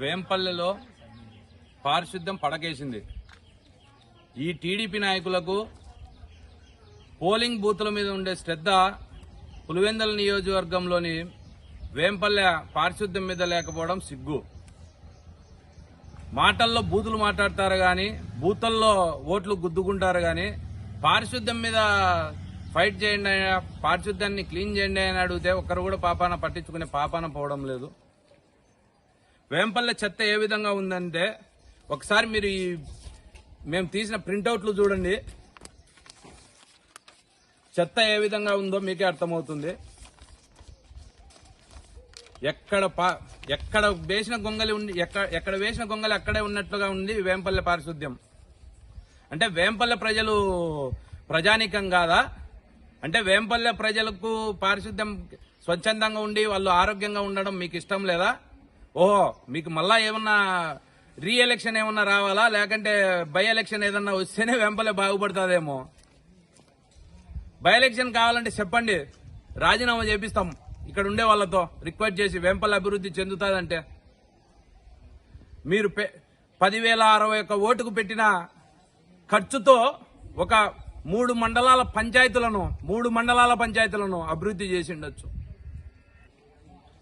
వేంపల్లెలో పారిశుద్ధ్యం పడకేసింది. ఈ టీడీపీ నాయకులకు పోలింగ్ బూతుల మీద ఉండే శ్రద్ధ పులివెందల నియోజకవర్గంలోని వేంపల్లె పారిశుద్ధ్యం మీద లేకపోవడం సిగ్గు. మాటల్లో బూతులు మాట్లాడతారు కానీ బూతల్లో ఓట్లు గుద్దుకుంటారు కానీ పారిశుద్ధ్యం మీద ఫైట్ చేయండి అయినా పారిశుద్ధ్యాన్ని క్లీన్ చేయండి అని అడిగితే ఒక్కరు కూడా పాపాన పట్టించుకునే పాపాన పోవడం లేదు. వేంపల్లె చెత్త ఏ విధంగా ఉందంటే ఒకసారి మీరు ఈ మేము తీసిన ప్రింటౌట్లు చూడండి. చెత్త ఏ విధంగా ఉందో మీకే అర్థమవుతుంది. ఎక్కడ పా- ఎక్కడ వేసిన గొంగలి ఉండి ఎక్కడ ఎక్కడ వేసిన గొంగలి అక్కడే ఉన్నట్లుగా ఉంది వేంపల్లె పారిశుద్ధ్యం. అంటే వేంపల్లె ప్రజలు ప్రజానీకం కాదా? అంటే వేంపల్లె ప్రజలకు పారిశుద్ధ్యం స్వచ్ఛందంగా ఉండి వాళ్ళు ఆరోగ్యంగా ఉండడం మీకు ఇష్టం లేదా? ఓహో మీకు మళ్ళా ఏమన్నా రీ ఎలక్షన్ ఏమన్నా రావాలా? లేకంటే బై ఎలక్షన్ ఏదన్నా వస్తేనే వెంపలే బాగుపడుతుందేమో. బై ఎలక్షన్ కావాలంటే చెప్పండి. రాజీనామా చేపిస్తాం. ఇక్కడ ఉండే వాళ్ళతో రిక్వెస్ట్ చేసి వెంపల్ అభివృద్ధి చెందుతుందంటే. మీరు పె- పదివేల అరవై ఒక్క ఓటుకు పెట్టిన ఖర్చుతో ఒక మూడు మండలాల పంచాయతీలను మూడు మండలాల పంచాయతీలను అభివృద్ధి చేసి ఉండొచ్చు.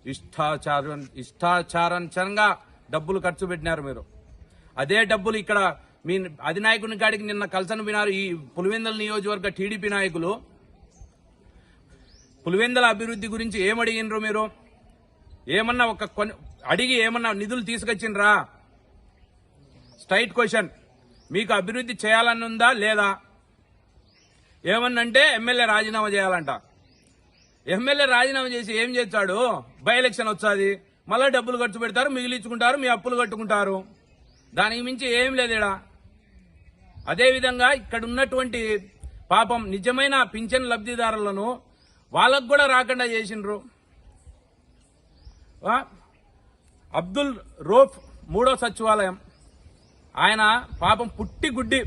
ఇష్టాచారం ఇష్టాచారంగా డబ్బులు ఖర్చు పెట్టినారు మీరు. అదే డబ్బులు ఇక్కడ మీ అధినాయకుని కాడికి నిన్న కలసను వినారు ఈ పులివెందల నియోజకవర్గ టీడీపీ నాయకులు. పులివెందల అభివృద్ధి గురించి ఏమడిగినరు మీరు? ఏమన్నా ఒక కొన్ని అడిగి ఏమన్నా నిధులు తీసుకొచ్చిండ్రా? Straight question. మీకు అభివృద్ధి చేయాలని ఉందా లేదా? ఏమన్నంటే ఎమ్మెల్యే రాజీనామా చేయాలంట. ఎమ్మెల్యే రాజీనామా చేసి ఏం చేస్తాడు? బై ఎలక్షన్ వచ్చాది మళ్ళీ డబ్బులు ఖర్చు పెడతారు మిగిలించుకుంటారు మీ అప్పులు కట్టుకుంటారు. దానికి మించి ఏం లేదు ఈడ. అదేవిధంగా ఇక్కడ ఉన్నటువంటి పాపం నిజమైన పింఛన్ లబ్ధిదారులను వాళ్ళకు కూడా రాకుండా చేసిండ్రు. ఆ? అబ్దుల్ రోఫ్ మూడో సచివాలయం. ఆయన పాపం పుట్టి గుడ్డి.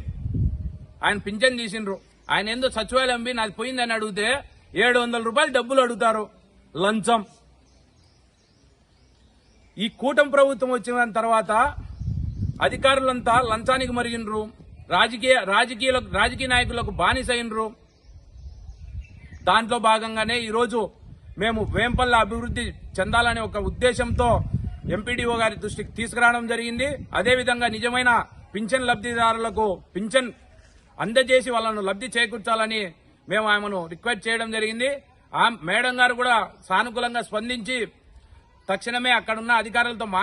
ఆయన పింఛన్ తీసిండ్రు. ఆయన ఏందో సచివాలయం బి నాది పోయిందని అడిగితే ఏడు వందల రూపాయలు డబ్బులు అడుగుతారు. లంచం. ఈ కూటమి ప్రభుత్వం వచ్చిన తర్వాత అధికారులంతా లంచానికి మరిగినరు. రాజకీయ రాజకీయ రాజకీయ నాయకులకు బానిసైనరు. దాంట్లో భాగంగానే ఈరోజు మేము వేంపల్ల అభివృద్ధి చెందాలనే ఒక ఉద్దేశంతో ఎంపీడీఓ గారి దృష్టికి తీసుకురావడం జరిగింది. అదేవిధంగా నిజమైన పింఛన్ లబ్ధిదారులకు పింఛన్ అందజేసి వాళ్ళను లబ్ధి చేకూర్చాలని మేము ఆమెను రిక్వెస్ట్ చేయడం జరిగింది. ఆ మేడం గారు కూడా సానుకూలంగా స్పందించి తక్షణమే అక్కడున్న అధికారులతో మా